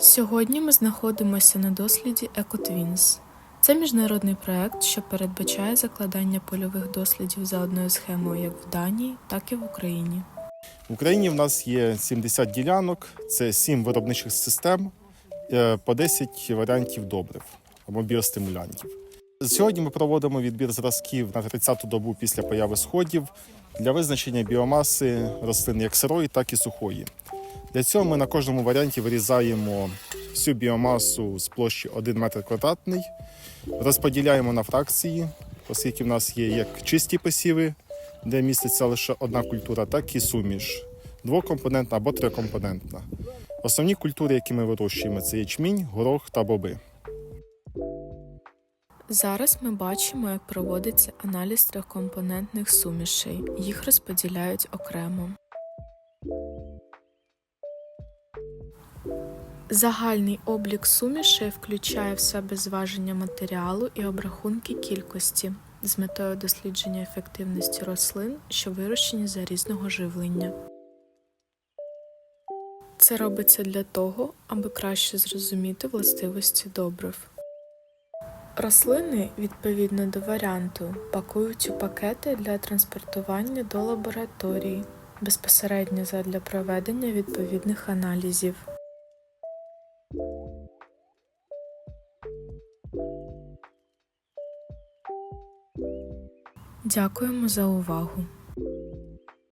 Сьогодні ми знаходимося на досліді EcoTwins. Це міжнародний проект, що передбачає закладання польових дослідів за одною схемою як в Данії, так і в Україні. В Україні в нас є 70 ділянок, це 7 виробничих систем, е, по 10 варіантів добрив або біостимулянтів. Сьогодні ми проводимо відбір зразків на 30-ту добу після появи сходів для визначення біомаси рослин як сирої, так і сухої. Для цього ми на кожному варіанті вирізаємо всю біомасу з площі 1 метр квадратний, розподіляємо на фракції, оскільки в нас є як чисті посіви, де міститься лише одна культура, так і суміш двокомпонентна або трикомпонентна. Основні культури, які ми вирощуємо, це ячмінь, горох та боби. Зараз ми бачимо, як проводиться аналіз трьохкомпонентних сумішей. Їх розподіляють окремо. Загальний облік сумішей включає в себе зваження матеріалу і обрахунки кількості з метою дослідження ефективності рослин, що вирощені за різного живлення. Це робиться для того, аби краще зрозуміти властивості добрив. Рослини, відповідно до варіанту, пакують у пакети для транспортування до лабораторії безпосередньо задля проведення відповідних аналізів. Дякуємо за увагу!